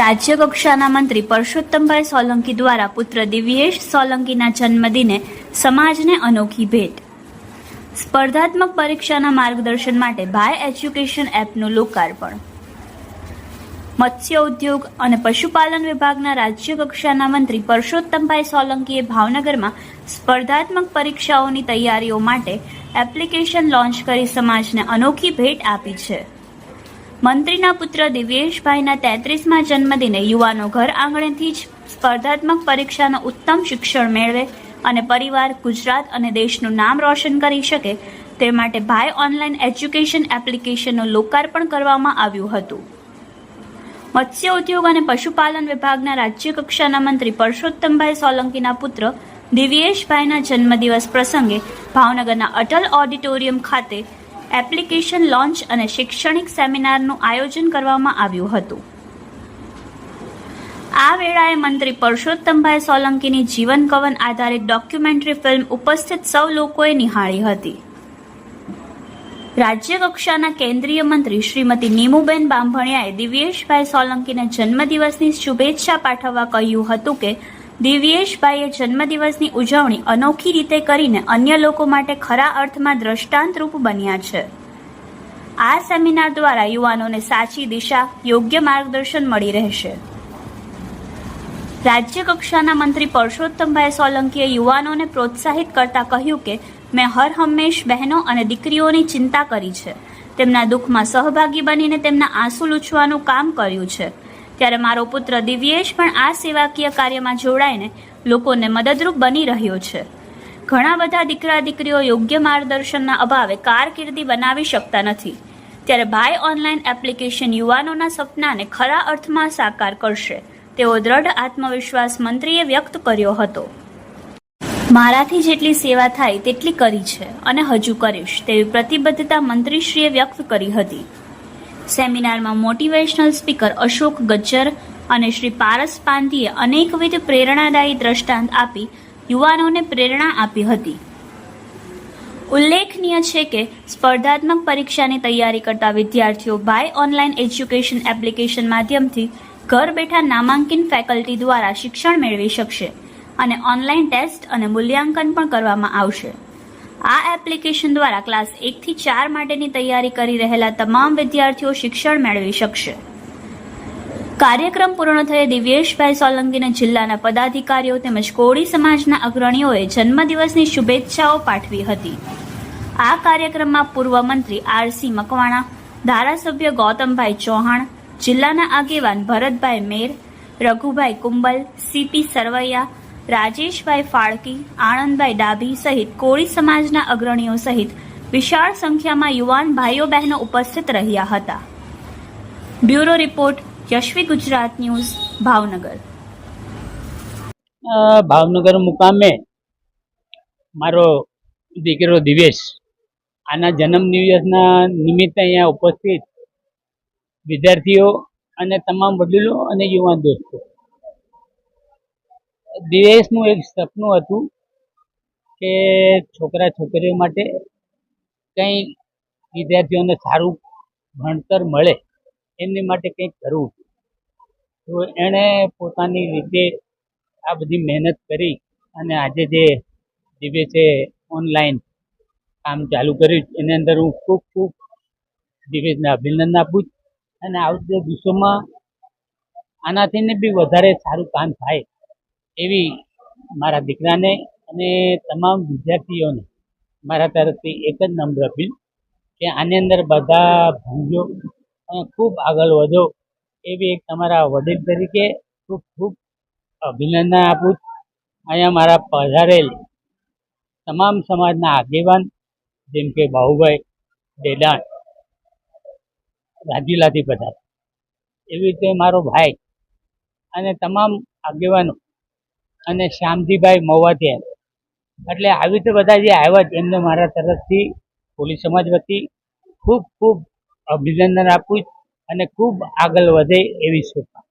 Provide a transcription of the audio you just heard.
રાજ્ય કક્ષાના મંત્રી પરસોત્તમભાઈ સોલંકી દ્વારા પુત્ર દિવ્યેશ સોલંકીના જન્મદિને સમાજને અનોખી ભેટ. સ્પર્ધાત્મક પરીક્ષાના માર્ગદર્શન માટે ભાઈ એજ્યુકેશન એપનું લોકાર્પણ. મત્સ્ય ઉદ્યોગ અને પશુપાલન વિભાગના રાજ્ય કક્ષાના મંત્રી પરસોત્તમભાઈ સોલંકીએ ભાવનગરમાં સ્પર્ધાત્મક પરીક્ષાઓની તૈયારીઓ માટે એપ્લિકેશન લોન્ચ કરી સમાજને અનોખી ભેટ આપી છે. મંત્રીના પુત્ર દિવ્યેશભાઈના તેત્રીસમાં જન્મદિને યુવાનો ઘર આંગણેથી જ સ્પર્ધાત્મક પરીક્ષાનું ઉત્તમ શિક્ષણ મેળવે અને પરિવાર, ગુજરાત અને દેશનું નામ રોશન કરી શકે તે માટે ભાઈ ઓનલાઈન એજ્યુકેશન એપ્લિકેશનનું લોકાર્પણ કરવામાં આવ્યું હતું. મત્સ્ય ઉદ્યોગ અને પશુપાલન વિભાગના રાજ્ય કક્ષાના મંત્રી પરસોત્તમભાઈ સોલંકીના પુત્ર દિવ્યેશભાઈના જન્મદિવસ પ્રસંગે ભાવનગરના અટલ ઓડિટોરિયમ ખાતે એપ્લિકેશન લોન્ચ અને શૈક્ષણિક સેમિનારનું આયોજન કરવામાં આવ્યું હતું. આ વેળાએ મંત્રી પરસોત્તમભાઈ સોલંકીની જીવન કવન આધારિત ડોક્યુમેન્ટરી ફિલ્મ ઉપસ્થિત સૌ લોકોએ નિહાળી હતી. રાજ્ય કક્ષાના કેન્દ્રીય મંત્રી શ્રીમતી નીમુબેન બાંભણિયાએ દિવ્યેશભાઈ સોલંકીને જન્મદિવસની શુભેચ્છા પાઠવવા કહ્યું હતું કે દિવ્યેશભાઈએ જન્મદિવસની ઉજવણી અનોખી રીતે કરીને અન્ય લોકો માટે ખરા અર્થમાં દ્રષ્ટાંતરૂપ બન્યા છે. આ સેમિનાર દ્વારા યુવાનોને સાચી દિશા, યોગ્ય માર્ગદર્શન મળી રહેશે. રાજ્ય કક્ષાના મંત્રી પરસોત્તમભાઈ સોલંકીએ યુવાનોને પ્રોત્સાહિત કરતા કહ્યું કે, મેં હર હંમેશ બહેનો અને દીકરીઓની ચિંતા કરી છે. તેમના દુઃખમાં સહભાગી બનીને તેમના આંસુ લૂછવાનું કામ કર્યું છે. ત્યારે મારો પુત્ર દિવ્યેશ પણ આ સેવાકીય કાર્યમાં જોડાઈને લોકોને મદદરૂપ બની રહ્યો છે. ઘણા બધા દીકરા દીકરીઓ યોગ્ય માર્ગદર્શનના અભાવે કારકિર્દી બનાવી શકતા નથી. ત્યારે ભાઈ ઓનલાઈન એપ્લિકેશન યુવાનોના સપનાને ખરા અર્થમાં સાકાર કરશે, તેવો દ્રઢ આત્મવિશ્વાસ મંત્રીએ વ્યક્ત કર્યો હતો. મારાથી જેટલી સેવા થાય, તેટલી કરી છે, અને હજુ કરીશ, તેવી પ્રતિબદ્ધતા મંત્રીશ્રીએ વ્યક્ત કરી હતી. સેમિનારમાં મોટિવેશનલ સ્પીકર અશોક ગજ્જર અને શ્રી પારસ પાંધીએ અનેકવિધ પ્રેરણાદાયી દ્રષ્ટાંત આપી, યુવાનોને પ્રેરણા આપી હતી. ઉલ્લેખનીય છે કે, સ્પર્ધાત્મક પરીક્ષાની તૈયારી કરતા વિદ્યાર્થીઓ ભાઈ ઓનલાઈન એજ્યુકેશન એપ્લિકેશન માધ્યમથી ઘર બેઠા નામાંકિત ફેકલ્ટી દ્વારા શિક્ષણ મેળવી શકશે અને ઓનલાઈન ટેસ્ટ અને મૂલ્યાંકન પણ કરવામાં આવશે. આ એપ્લિકેશન દ્વારા ક્લાસ એકથી ચાર માટેની તૈયારી કરી રહેલા તમામ વિદ્યાર્થીઓ શિક્ષણ મેળવી શકશે. કાર્યક્રમ પૂર્ણ થયે દિવ્યેશભાઈ સોલંકીને જિલ્લાના પદાધિકારીઓ તેમજ કોળી સમાજના અગ્રણીઓએ જન્મદિવસની શુભેચ્છાઓ પાઠવી હતી. આ કાર્યક્રમમાં પૂર્વ મંત્રી આરસી મકવાણા, ધારાસભ્ય ગૌતમભાઈ ચૌહાણ, જિલ્લાના આગેવાન ભરતભાઈ મેર, રઘુભાઈ કુંબલ સીપી સરવૈયા રાજેશભાઈ ફાળકી, આણંદભાઈ ડાભી સહિત કોળી સમાજના અગ્રણીઓ સહિત વિશાળ સંખ્યામાં યુવાન ભાઈઓ બહેનો ઉપસ્થિત રહ્યા હતા. Bureau report, Yashvi Gujarat news, Bhavnagar. Bhavnagar મુકામે મારો દીકરો દિવેશ આના જન્મ દિવસના નિમિત્તે અહીંયા ઉપસ્થિત વિદ્યાર્થીઓ અને તમામ વડીલો અને યુવાન દોસ્તો. દિવેશનું એક સપનું હતું કે છોકરા છોકરીઓ માટે કંઈ વિદ્યાર્થીઓને સારું ભણતર મળે, એમની માટે કંઈક કરવું. તો એણે પોતાની રીતે આ બધી મહેનત કરી અને આજે જે દિવેશે ઓનલાઈન કામ ચાલુ કર્યું, એની અંદર હું ખૂબ ખૂબ દિવેશને અભિનંદન આપું છું. અને આવતા દિવસોમાં આનાથી બી વધારે સારું કામ થાય. એવી મારા દીકરાને અને તમામ વિદ્યાર્થીઓને મારા તરફથી એક જ નમ્ર અપીલ કે આની અંદર બધા ભણજો અને ખૂબ આગળ વધો એવી એક તમારા વડીલ તરીકે ખૂબ ખૂબ અભિનંદન આપું અહીંયા મારા પધારેલ તમામ સમાજના આગેવાન જેમ કે બાહુભાઈ ડેડાણ રાજુલાથી પધાર, એવી રીતે મારો ભાઈ અને તમામ આગેવાનો અને શ્યામજીભાઈ મહુવાથી એટલે આવી રીતે બધા જે આવ્યા છે, એમને મારા તરફથી પોલીસ સમાજ વતી ખૂબ ખૂબ અભિનંદન આપું અને ખૂબ આગળ વધે એવી શુભકામના.